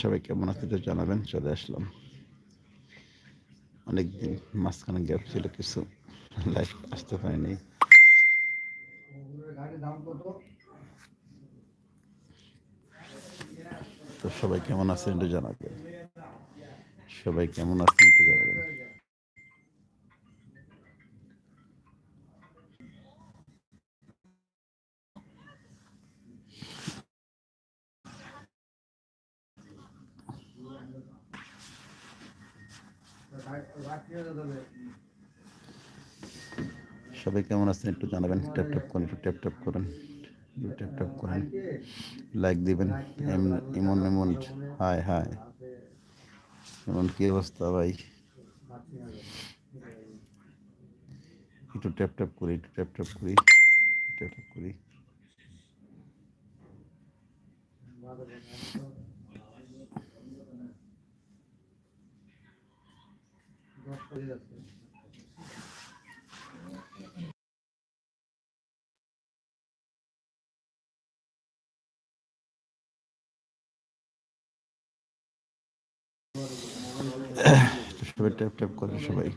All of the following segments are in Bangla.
সবাই কেমন আছে তো জানাবেন, চলে আসলাম। অনেকদিন মাঝখানে গ্যাপ ছিল, কিছু লাইফ আসতে পারিনি। তো সবাই কেমন আছেন একটু জানাবেন। সবাই কেমন আছেন একটু জানাবেন। সবাই কেমন আছেন একটু জানাবেন। ট্যাপ ট্যাপ করেন, একটু ট্যাপ ট্যাপ করেন ট্যাপ ট্যাপ করেন, লাইক দিবেন। এমন এমন হাই হাই এমন কি অবস্থা ভাই? একটু ট্যাপ ট্যাপ করি, একটু ট্যাপ ট্যাপ করি, ট্যাপ ট্যাপ করি। সবাই ট্যাপ ট্যাপ করে সবাই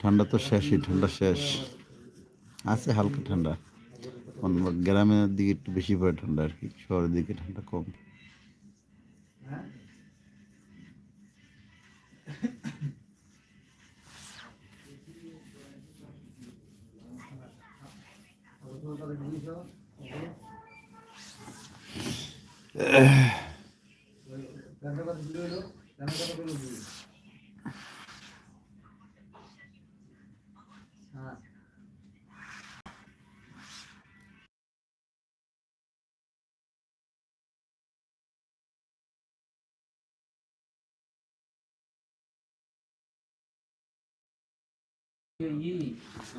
ঠান্ডা তো শেষই, ঠান্ডা শেষ। আছে হালকা ঠান্ডা। গ্রামের দিকে একটু বেশি পড়ে ঠান্ডা আর কি, শহরের দিকে ঠান্ডা কম।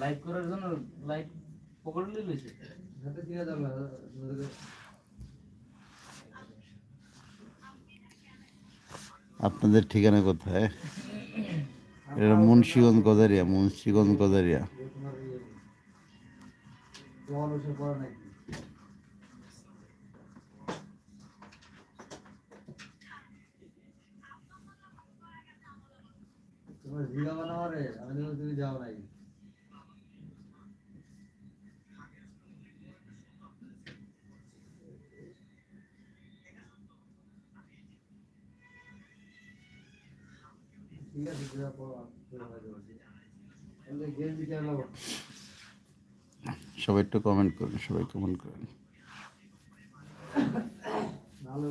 লাইভ করার জন্য লাইভ পকেটে নিয়ে লইছে? আপনাদের ঠিকানা কোথায়? এটা মুন্সিগঞ্জ গজারিয়া মুন্সিগঞ্জ গজারিয়া। তোমার সবাই একটু কমেন্ট করেন সবাই কমেন্ট করেন। নাহলে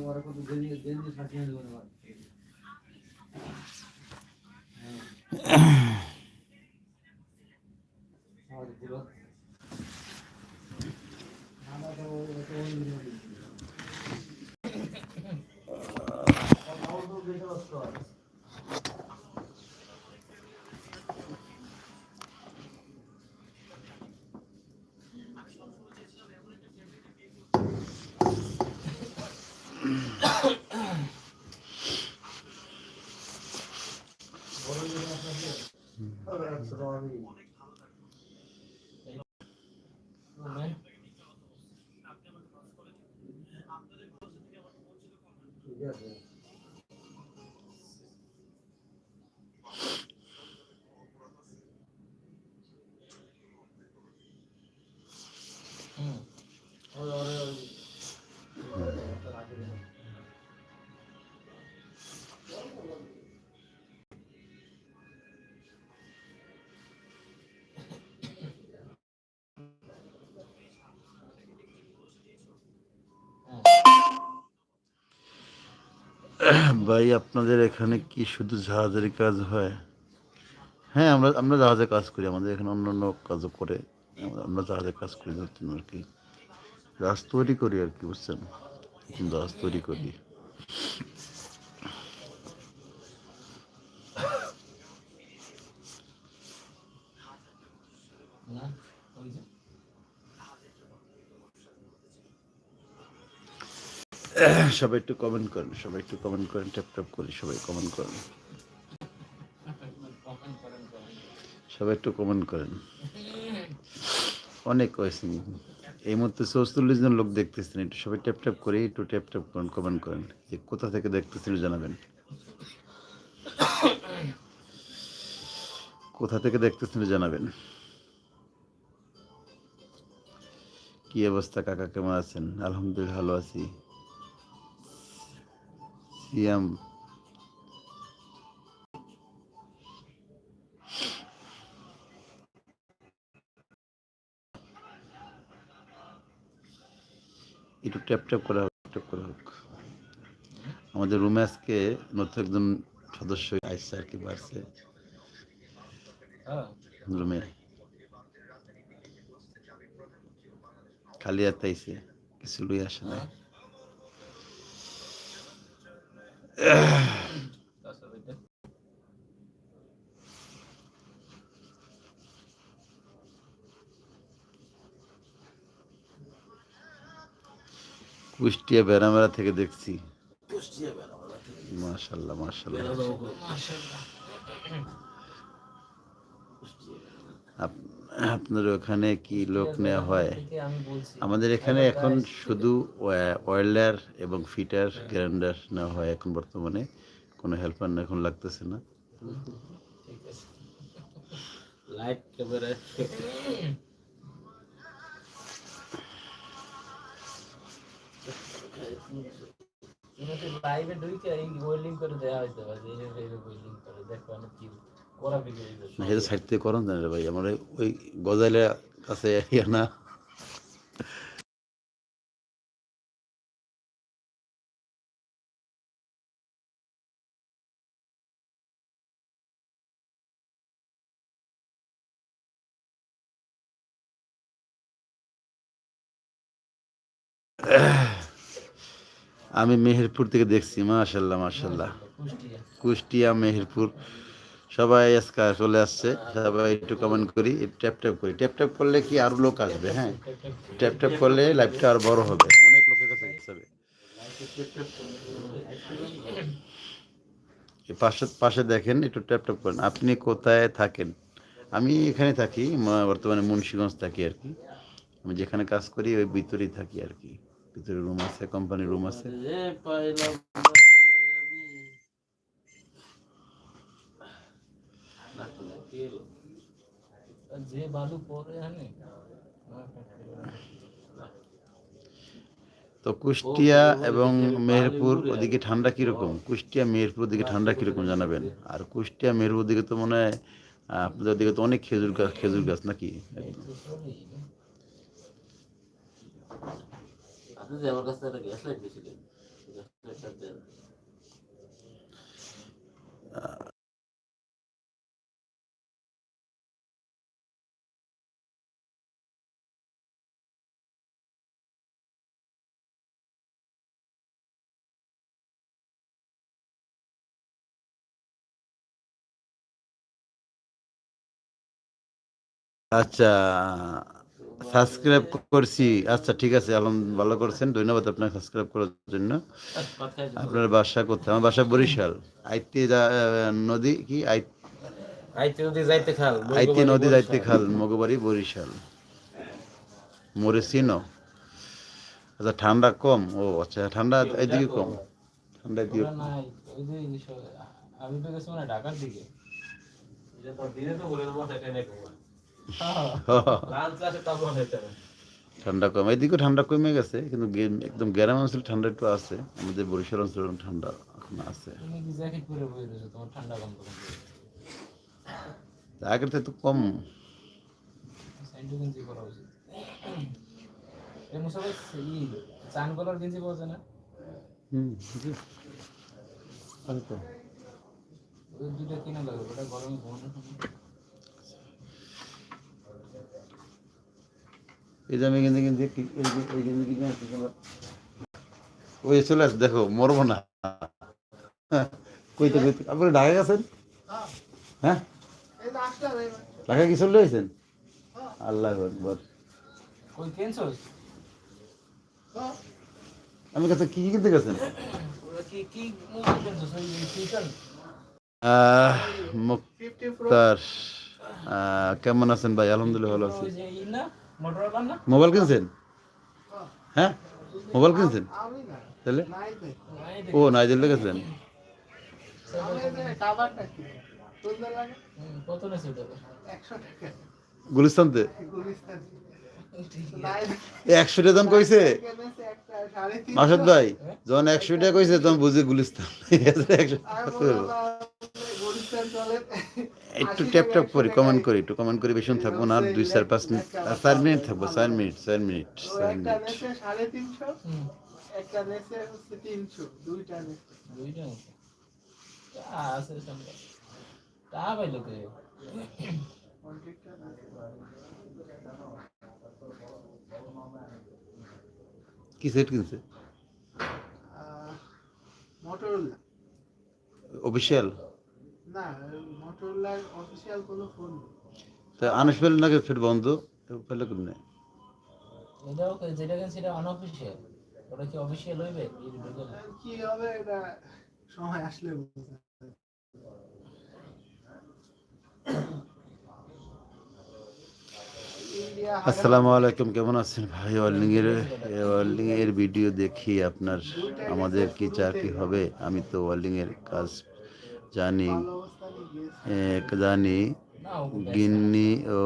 ভাই, আপনাদের এখানে কি শুধু জাহাজের কাজ হয়? হ্যাঁ আমরা আমরা জাহাজে কাজ করি, আমাদের এখানে অন্য অন্য কাজও করে, আমরা- জাহাজে কাজ করি আর কি। জাহাজ তৈরি করি আর কি, বুঝছেন? জাহাজ তৈরি করি না ওই যে সবাই একটু কমেন্ট করেন, সবাই একটু কমেন্ট করেন ট্যাপ ট্যাপ করি সবাই কমেন্ট করেন। সবাই একটু কমেন্ট করেন। অনেক হয়েছে। এই মুহূর্তে চৌচল্লিশ জন লোক দেখতেছেন, একটু সবাই ট্যাপ ট্যাপ করে একটু ট্যাপ ট্যাপ করেন কমেন্ট করেন, যে কোথা থেকে দেখতেছেন জানাবেন। কোথা থেকে দেখতেছেন জানাবেন। কি অবস্থা, কাকা কেমন আছেন? আলহামদুলিল্লাহ ভালো আছি। সিয়াম একটু ট্যাপ ট্যাপ করা হোক ট্যাপ করা হোক। আমাদের রুমে আজকে নতুন একজন সদস্য আসছে আর কি বাড়ছে। রুমে খালি হাতে আইছে কিছু লই আসে না তাছাড়া এটা কুষ্টিয়া বেড়ামেরা থেকে দেখছি। মাশাল্লাহ মাশাল্লাহ। আপ- আপনার ওখানে কি লোক নেওয়া হয়? আমাদের এখানে এখন শুধু ওয়েল্ডার এবং ফিটার গ্রাইন্ডার নেওয়া হয় এখন বর্তমানে। কোনো হেল্পার না এখন লাগতেছে না। লাইট ক্যামেরা লাইভে ঢুকে ওয়েল্ডিং করে দেওয়া হইতে পারে এই এইভাবে ওয়েল্ডিং করে দেখো অনেক না সেটা সাইড থেকে করুন জানি রে ভাই আমার ওই গজাইলে কাছে ইয়া না। আমি মেহেরপুর থেকে দেখছি মাশাল্লাহ মাশাল্লাহ। কুষ্টিয়া মেহেরপুর। সবাই আজকে চলে আসছে, সবাই একটু কমেন্ট করি ট্যাপ ট্যাপ করি। ট্যাপ ট্যাপ করলে কি আরও লোক আসবে হ্যাঁ? ট্যাপ ট্যাপ করলে লাইফটা আর বড় হবে। অনেক লোকের কাছে যাবে। পাশে পাশে দেখেন, একটু ট্যাপ ট্যাপ করেন। আপনি কোথায় থাকেন? আমি এখানে থাকি বর্তমানে মুন্সিগঞ্জ থাকি আর কি। আমি যেখানে কাজ করি, ওই ভিতরেই থাকি আর কি। ভিতরে রুম আছে কোম্পানির রুম আছে। যে বালু পরে হানে তো কুষ্টিয়া এবং মেহেরপুর ওদিকে ঠান্ডা কীরকম কুষ্টিয়া মেহেরপুর ওদিকে ঠান্ডা কীরকম জানাবেন আর কুষ্টিয়া মেহেরপুর দিকে তো মনে হয় আপনাদের ওদিকে তো অনেক খেজুর গাছ খেজুর গাছ নাকি আচ্ছা সাবস্ক্রাইব করছি। আচ্ছা ঠিক আছে আলহামদুলিল্লাহ ভালো করছেন। ধন্যবাদ আপনাকে সাবস্ক্রাইব করার জন্য। আপনার বাসা কোথায়? আমার বাসা বরিশাল। আইতে নদী কি? আই- আইতে যদি যাইতে খাল আইতে নদী যাইতে খাল মগবাড়ি বরিশাল। মরিসিনো আচ্ছা ঠান্ডা কম? ও আচ্ছা ঠান্ডা এদিকে কম। ঠান্ডা এদিকে আমি তো গেছি মানে ঢাকার দিকে। তো দিনে তো বলে দেবো সেটা ঠান্ডা কম। এদিকে ঠান্ডা কমে গেছে কিন্তু একদম গ্রাম অঞ্চলে ঠান্ডা একটু আছে। আমাদের বরিশাল অঞ্চলে ঠান্ডা এখন আছে। কম আগের তো চান কলার গেঞ্জি পাওয়া যায় না? হুম দুটো কিনা লাগবে ওটা গরমে ঘুমানোর এই যে আমি কিন্তু কিন্তু কি- এই যে- এই কিন্তু কি জানিস তোমার? ওই চলে আসে দেখো মরবো না। হ্যাঁ, কইতে কইতে আপনি ঢাকা গেছেন হ্যাঁ? ঢাকা কি চলে আল্লাহ কই আমি কাছে কি কি কিনতে গেছেন? মুক্তার কেমন আছেন ভাই? আলহামদুলিল্লাহ ভালো আছি। মোবাইল কিনছেন? হ্যাঁ? মোবাইল কিনছেন? তাহলে? ও নাইজেল টাকা গুলিস্তানতে? একশো টাকা দাম কইছে? মাসুদ ভাই যখন একশো টাকা কইছে তখন বুঝি গুলিস্তান। একশো আমি টাকা। বললাম, গুলিস্তান চলে একটু ট্যাপ ট্যাপ করি কমেন্ট করি একটু কমেন্ট করি বেশি থাকব না দুই চার পাঁচ মিনিট আর চার মিনিট থাকব চার মিনিট চার মিনিট চার মিনিট কি? সেট কিনছে মোটরোলা অফিসিয়াল না মোটরোলার অফিসিয়াল কোনো ফোন তা নাকি ফের বন্ধ? পেলে কেমনে? এটাও কে- যেটা কেন সেটা ওটা কি অফিসিয়াল হইবে? কি হবে এটা সময় আসলে আসসালামু আলাইকুম কেমন আছেন ভাই? ওয়ার্ল্ডিং এর ওয়ার্ল্ডিং এর ভিডিও দেখি আপনার আমাদের কি চাকরি হবে? আমি তো ওয়ার্ল্ডিং এর কাজ জানি। ভালো অবস্থানে গিয়েছে এক জানি না গিন্নি ও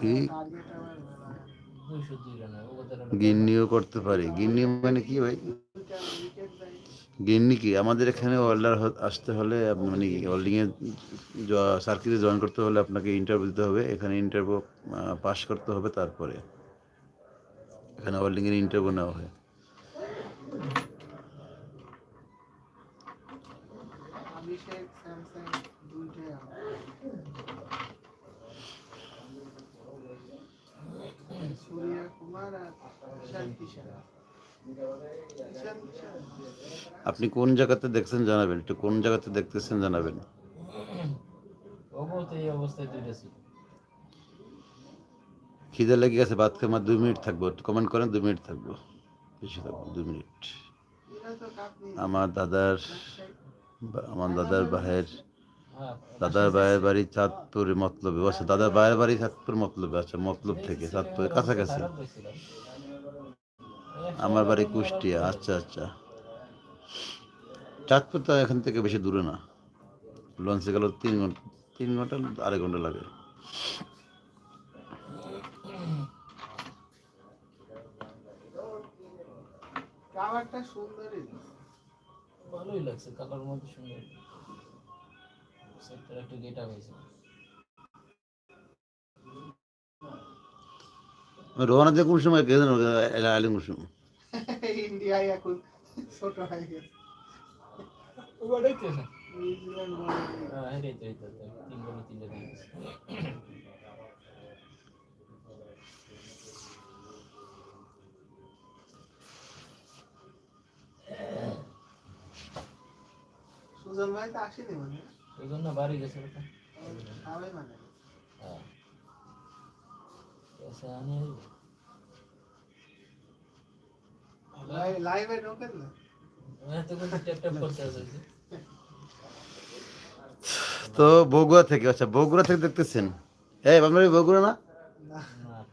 কি গিন্নিও করতে পারি গিন্নি মানে কি ভাই গিন্নি কি আমাদের এখানে ওয়ার্ল্ডার আসতে হলে মানে ওয়ার্ল্ডিং এ সার্কিটে জয়েন করতে হলে আপনাকে ইন্টারভিউ দিতে হবে। এখানে ইন্টারভিউ পাস করতে হবে তারপরে। এখানে ওয়ার্ল্ডিং এর ইন্টারভিউ নেওয়া হয়। আপনি কোন জায়গাতে দেখছেন জানাবেন একটু কোন জায়গাতে দেখতেছেন জানাবেন। খিদে লেগে গেছে ভাত খেয়ে আমার দুই মিনিট থাকব একটু কমেন্ট করেন দুই মিনিট থাকব। বেশি থাকব দুই মিনিট। আমার দাদার বা- আমার দাদার ভাইয়ের হ্যাঁ দাদার ভাইয়ের বাড়ি চাঁদপুরে মতলবে আচ্ছা দাদার ভাইয়ের বাড়ি চাঁদপুর মতলবে আচ্ছা মতলব থেকে চাঁদপুরের কাছাকাছি। আমার বাড়ি কুষ্টিয়া আচ্ছা আচ্ছা। চাঁদপুর তো এখান থেকে বেশি দূরে না। লঞ্চে গেল তিন ঘণ্টা তিন ঘণ্টা আড়াই ঘণ্টা লাগে। কাভারটা সুন্দরই ভালোই লাগছে কালার মধ্যে সুন্দর। সেটার একটু গেটা হয়েছে। রোহানা দিয়ে কোন সময় গেছেন? আলিম কোন সময় ইন্ডিয়ায় এখন ছোট হয়ে গেছে। ওটাই তো হ্যাঁ এই তো এই তো। সুজন ভাই তো আসেনি মানে জন্য বাড়ি গেছে মানে হ্যাঁ। লাইভে ঢোকেন না? হ্যাঁ তো বগুড়া থেকে আচ্ছা বগুড়া থেকে দেখতেছেন? এই আপনার বগুড়া না?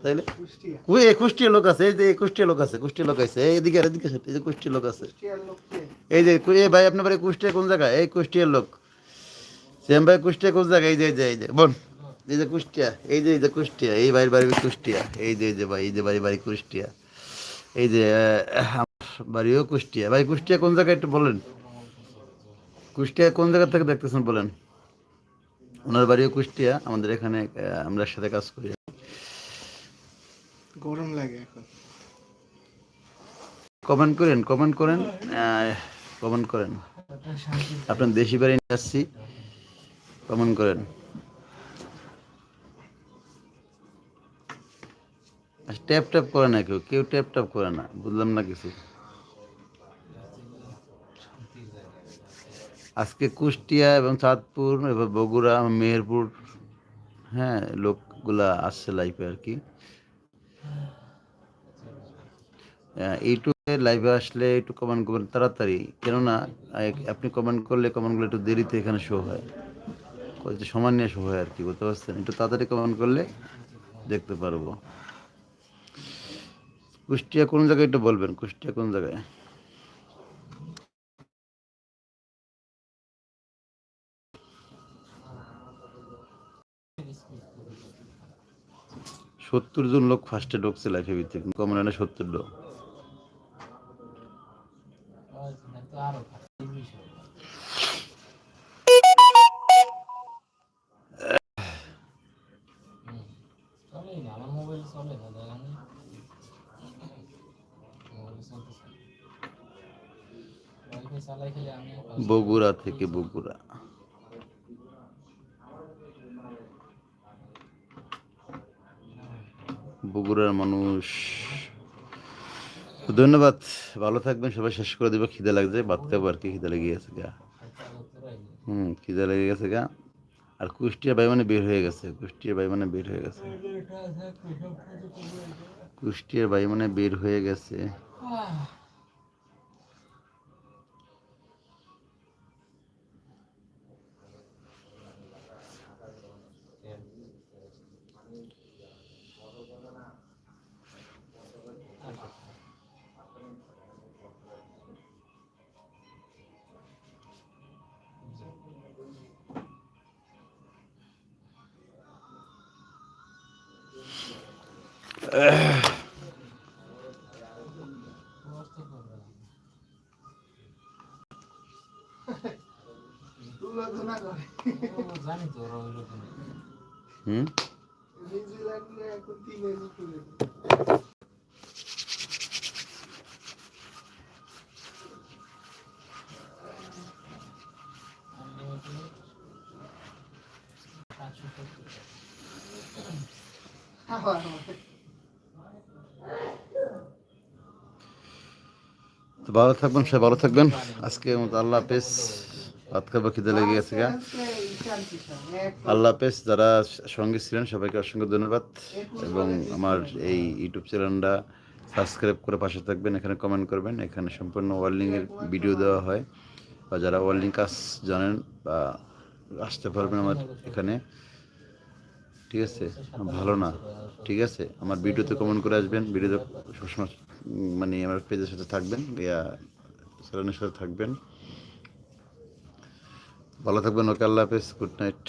তাইলে? কুষ্টিয়া। ওই এই লোক আছে এই যে এই লোক আছে কুষ্টিয়া লোক আছে। এই এদিকে আর এদিকে আছে, এই যে কুষ্টিয়া লোক আছে। এই যে এই ভাই আপনার বাড়ি কুষ্টিয়া কোন জায়গায় এই কুষ্টিয়ার লোক। শ্যাম ভাই কুষ্টিয়া কোন জায়গায়? এই যে এই যে এই যে বোন এই যে কুষ্টিয়া এই যে এই যে কুষ্টিয়া এই ভাইয়ের বাড়ি কুষ্টিয়া এই যে এই যে ভাই এই যে বাড়ি বাড়ি কুষ্টিয়া এই যে আমার বাড়িও কুষ্টিয়া। ভাই কুষ্টিয়া কোন জায়গায় একটু বলেন? কুষ্টিয়া কোন জায়গা থেকে দেখতেছেন বলেন? ওনার বাড়িও কুষ্টিয়া আমাদের এখানে আমরা একসাথে কাজ করি। গরম লাগে এখন। কমেন্ট করেন কমেন্ট করেন কমেন্ট করেন। আপনার দেশি বাড়ি নিয়ে আসছি। কমেন্ট করেন। আচ্ছা ট্যাপ ট্যাপ করে না কেউ কেউ ট্যাপ ট্যাপ করে না, বুঝলাম না কিছু। আজকে কুষ্টিয়া এবং চাঁদপুর এবং বগুড়া, মেহেরপুর হ্যাঁ লোকগুলা আসছে লাইফে আর কি। ইউটিউবে লাইভে আসলে একটু কমেন্ট করবেন, তাড়াতাড়ি। কেননা আপনি কমেন্ট করলে কমেন্টগুলো একটু দেরিতে এখানে শো হয়। একটু সময় নিয়ে শো হয় আর কি, বুঝতে পারছেন? একটু তাড়াতাড়ি কমেন্ট করলে দেখতে পারব। কুষ্টিয়া কোন জায়গায় একটু বলবেন? কুষ্টিয়া কোন জায়গায়? সত্তর জন লোক ফার্স্টে ঢুকছে লাইফে ভিতরে কমন না সত্তর লোক না আমার মোবাইল চলে না দেখেন বগুড়া থেকে বগুড়া বগুড়ার মানুষ ধন্যবাদ ভালো থাকবেন সবাই শেষ করে দেবো খিদে লাগছে ভাত খাব আর কি খিদে লেগে গেছে গা। হুম খিদে লেগে গেছে গা। আর কুষ্টিয়া বাইমানে বের হয়ে গেছে কুষ্টিয়ার বাইমানে বের হয়ে গেছে। কুষ্টিয়ার বাইমানে বের হয়ে গেছে। হুম নিউজিল্যান্ডে এখন তিনে তুলে আবার তো ভালো থাকবেন, সবাই ভালো থাকবেন। আজকে আল্লাহ হাফেজ। ভাত খাব, খিদে লেগে গেছে গা। আল্লাহ হাফেজ, যারা সঙ্গে ছিলেন, সবাইকে অসংখ্য ধন্যবাদ। এবং আমার এই ইউটিউব চ্যানেলটা সাবস্ক্রাইব করে পাশে থাকবেন, এখানে কমেন্ট করবেন। এখানে সম্পূর্ণ ওয়ার্ল্ডিংয়ের ভিডিও দেওয়া হয়। বা যারা ওয়ার্ল্ডিং কাজ জানেন বা আসতে পারবেন আমার এখানে, ঠিক আছে? ভালো না, ঠিক আছে? আমার ভিডিওতে কমেন্ট করে আসবেন, ভিডিওতে সবসময় মানে আমার পেজের সাথে থাকবেন, ইয়া সালানের সাথে থাকবেন। ভালো থাকবেন, ওকে, আল্লাহ হাফেজ, গুড নাইট।